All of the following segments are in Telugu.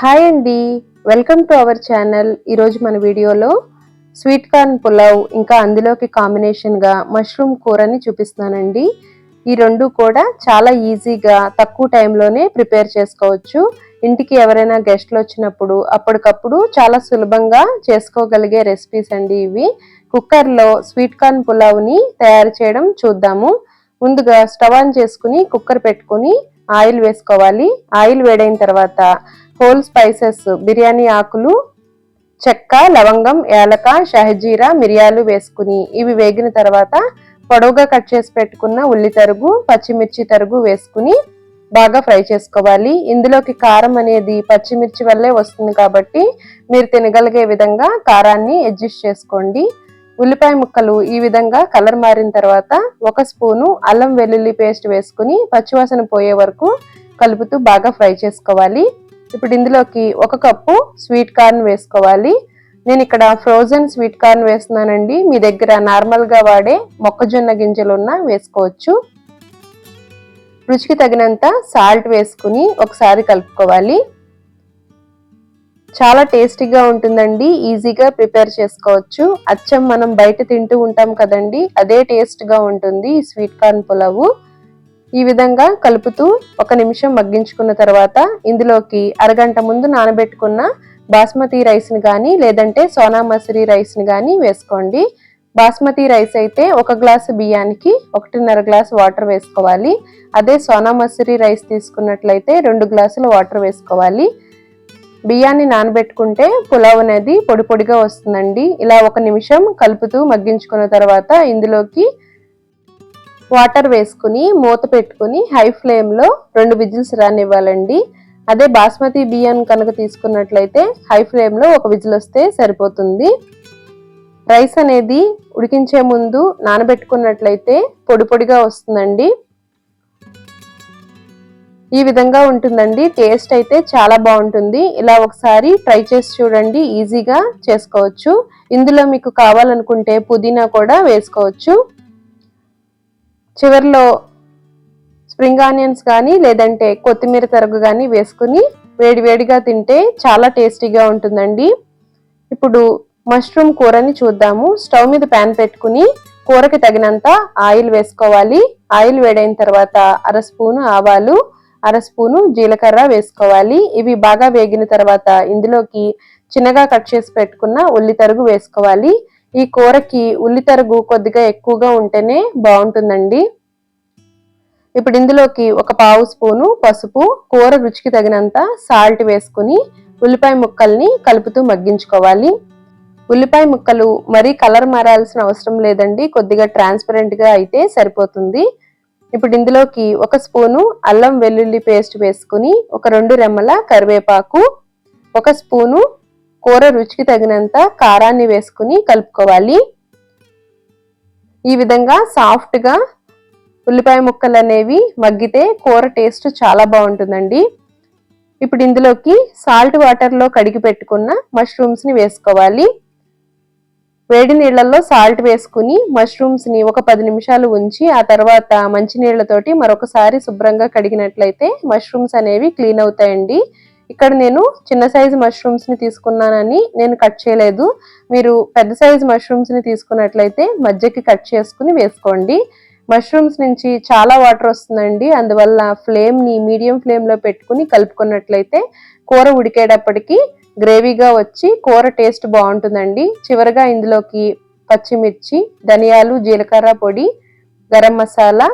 హాయ్ అండి. Welcome to our channel. ఈరోజు మన వీడియోలో స్వీట్ కార్న్ పులావ్ ఇంకా అందులోకి కాంబినేషన్గా మష్రూమ్ కూరని చూపిస్తున్నానండి. ఈ రెండు కూడా చాలా ఈజీగా తక్కువ టైంలోనే ప్రిపేర్ చేసుకోవచ్చు. ఇంటికి ఎవరైనా గెస్ట్లు వచ్చినప్పుడు అప్పటికప్పుడు చాలా సులభంగా చేసుకోగలిగే రెసిపీస్ అండి ఇవి. కుక్కర్లో స్వీట్ కార్న్ పులావ్ని తయారు చేయడం చూద్దాము. ముందుగా స్టవ్ ఆన్ చేసుకుని కుక్కర్ పెట్టుకుని ఆయిల్ వేసుకోవాలి. ఆయిల్ వేడైన తర్వాత హోల్ స్పైసెస్ బిర్యానీ ఆకులు చెక్క లవంగం ఏలక షహజీరా మిరియాలు వేసుకుని ఇవి వేగిన తర్వాత పొడవుగా కట్ చేసి పెట్టుకున్న ఉల్లి తరుగు పచ్చిమిర్చి తరుగు వేసుకుని బాగా ఫ్రై చేసుకోవాలి. ఇందులోకి కారం అనేది పచ్చిమిర్చి వల్లే వస్తుంది కాబట్టి మీరు తినగలిగే విధంగా కారాన్ని అడ్జస్ట్ చేసుకోండి. ఉల్లిపాయ ముక్కలు ఈ విధంగా కలర్ మారిన తర్వాత ఒక స్పూను అల్లం వెల్లుల్లి పేస్ట్ వేసుకుని పచ్చివాసన పోయే వరకు కలుపుతూ బాగా ఫ్రై చేసుకోవాలి. ఇప్పుడు ఇందులోకి ఒక కప్పు స్వీట్ కార్న్ వేసుకోవాలి. నేను ఇక్కడ ఫ్రోజన్ స్వీట్ కార్న్ వేస్తున్నానండి. మీ దగ్గర నార్మల్గా వాడే మొక్కజొన్న గింజలు ఉన్న వేసుకోవచ్చు. రుచికి తగినంత సాల్ట్ వేసుకుని ఒకసారి కలుపుకోవాలి. చాలా టేస్టీగా ఉంటుందండి. ఈజీగా ప్రిపేర్ చేసుకోవచ్చు. అచ్చం మనం బయట తింటూ ఉంటాం కదండి. అదే టేస్ట్గా ఉంటుంది ఈ స్వీట్ కార్న్ పులావు. ఈ విధంగా కలుపుతూ ఒక నిమిషం మగ్గించుకున్న తర్వాత ఇందులోకి అరగంట ముందు నానబెట్టుకున్న బాస్మతి రైస్ని కానీ లేదంటే సోనా మసూరి రైస్ని కానీ వేసుకోండి. బాస్మతి రైస్ అయితే ఒక గ్లాసు బియ్యానికి ఒకటిన్నర గ్లాసు వాటర్ వేసుకోవాలి. అదే సోనా మసూరి రైస్ తీసుకున్నట్లయితే రెండు గ్లాసులు వాటర్ వేసుకోవాలి. బియ్యాన్ని నానబెట్టుకుంటే పులావ్ అనేది పొడి పొడిగా వస్తుందండి. ఇలా ఒక నిమిషం కలుపుతూ మగ్గించుకున్న తర్వాత ఇందులోకి వాటర్ వేసుకుని మూత పెట్టుకుని హై ఫ్లేమ్లో రెండు విజిల్స్ రానివ్వాలండి. అదే బాస్మతి బియ్యం కనుక తీసుకున్నట్లయితే హై ఫ్లేమ్లో ఒక విజిల్ వస్తే సరిపోతుంది. రైస్ అనేది ఉడికించే ముందు నానబెట్టుకున్నట్లయితే పొడి పొడిగా వస్తుందండి. ఈ విధంగా ఉంటుందండి. టేస్ట్ అయితే చాలా బాగుంటుంది. ఇలా ఒకసారి ట్రై చేసి చూడండి. ఈజీగా చేసుకోవచ్చు. ఇందులో మీకు కావాలనుకుంటే పుదీనా కూడా వేసుకోవచ్చు. చివరిలో స్ప్రింగ్ ఆనియన్స్ కానీ లేదంటే కొత్తిమీర తరుగు కానీ వేసుకుని వేడివేడిగా తింటే చాలా టేస్టీగా ఉంటుందండి. ఇప్పుడు మష్రూమ్ కూరని చూద్దాము. స్టవ్ మీద ప్యాన్ పెట్టుకుని కూరకి తగినంత ఆయిల్ వేసుకోవాలి. ఆయిల్ వేడైన తర్వాత అర స్పూను ఆవాలు అర స్పూను జీలకర్ర వేసుకోవాలి. ఇవి బాగా వేగిన తర్వాత ఇందులోకి చిన్నగా కట్ చేసి పెట్టుకున్న ఉల్లి తరుగు వేసుకోవాలి. ఈ కూరకి ఉల్లితరుగు కొద్దిగా ఎక్కువగా ఉంటేనే బాగుంటుందండి. ఇప్పుడు ఇందులోకి ఒక పావు స్పూను పసుపు కూర రుచికి తగినంత సాల్ట్ వేసుకుని ఉల్లిపాయ ముక్కల్ని కలుపుతూ మగ్గించుకోవాలి. ఉల్లిపాయ ముక్కలు మరీ కలర్ మారాల్సిన అవసరం లేదండి కొద్దిగా ట్రాన్స్పరెంట్గా అయితే సరిపోతుంది. ఇప్పుడు ఇందులోకి ఒక స్పూను అల్లం వెల్లుల్లి పేస్ట్ వేసుకుని ఒక రెండు రెమ్మల కరివేపాకు ఒక స్పూను కూర రుచికి తగినంత కారాన్ని వేసుకుని కలుపుకోవాలి. ఈ విధంగా సాఫ్ట్గా ఉల్లిపాయ ముక్కలు అనేవి మగ్గితే కూర టేస్ట్ చాలా బాగుంటుందండి. ఇప్పుడు ఇందులోకి సాల్ట్ వాటర్లో కడిగి పెట్టుకున్న మష్రూమ్స్ని వేసుకోవాలి. వేడి నీళ్ళల్లో సాల్ట్ వేసుకుని మష్రూమ్స్ని ఒక పది నిమిషాలు ఉంచి ఆ తర్వాత మంచినీళ్ళతోటి మరొకసారి శుభ్రంగా కడిగినట్లయితే మష్రూమ్స్ అనేవి క్లీన్ అవుతాయండి. ఇక్కడ నేను చిన్న సైజు మష్రూమ్స్ని తీసుకున్నానని నేను కట్ చేయలేదు. మీరు పెద్ద సైజు మష్రూమ్స్ని తీసుకున్నట్లయితే మధ్యకి కట్ చేసుకుని వేసుకోండి. మష్రూమ్స్ నుంచి చాలా వాటర్ వస్తుందండి. అందువల్ల ఫ్లేమ్ని మీడియం ఫ్లేమ్లో పెట్టుకుని కలుపుకున్నట్లయితే కూర ఉడికేటప్పటికి గ్రేవీగా వచ్చి కూర టేస్ట్ బాగుంటుందండి. చివరిగా ఇందులోకి పచ్చిమిర్చి ధనియాలు జీలకర్ర పొడి గరం మసాలా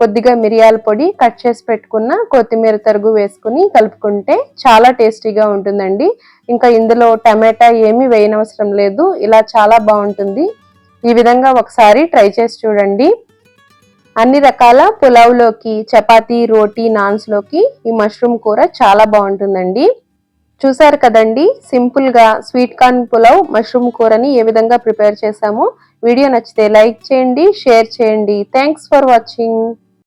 కొద్దిగా మిరియాల పొడి కట్ చేసి పెట్టుకున్న కొత్తిమీర తరుగు వేసుకుని కలుపుకుంటే చాలా టేస్టీగా ఉంటుందండి. ఇంకా ఇందులో టమాటా ఏమీ వేయనవసరం లేదు. ఇలా చాలా బాగుంటుంది. ఈ విధంగా ఒకసారి ట్రై చేసి చూడండి. అన్ని రకాల పులావ్లోకి చపాతీ రోటీ నాన్స్లోకి ఈ మష్రూమ్ కూర చాలా బాగుంటుందండి. చూసారు కదండి? సింపుల్గా స్వీట్ కార్న్ పులావ్ మష్రూమ్ కూరని ఏ విధంగా ప్రిపేర్ చేశామో. వీడియో నచ్చితే లైక్ చేయండి షేర్ చేయండి. Thanks for watching.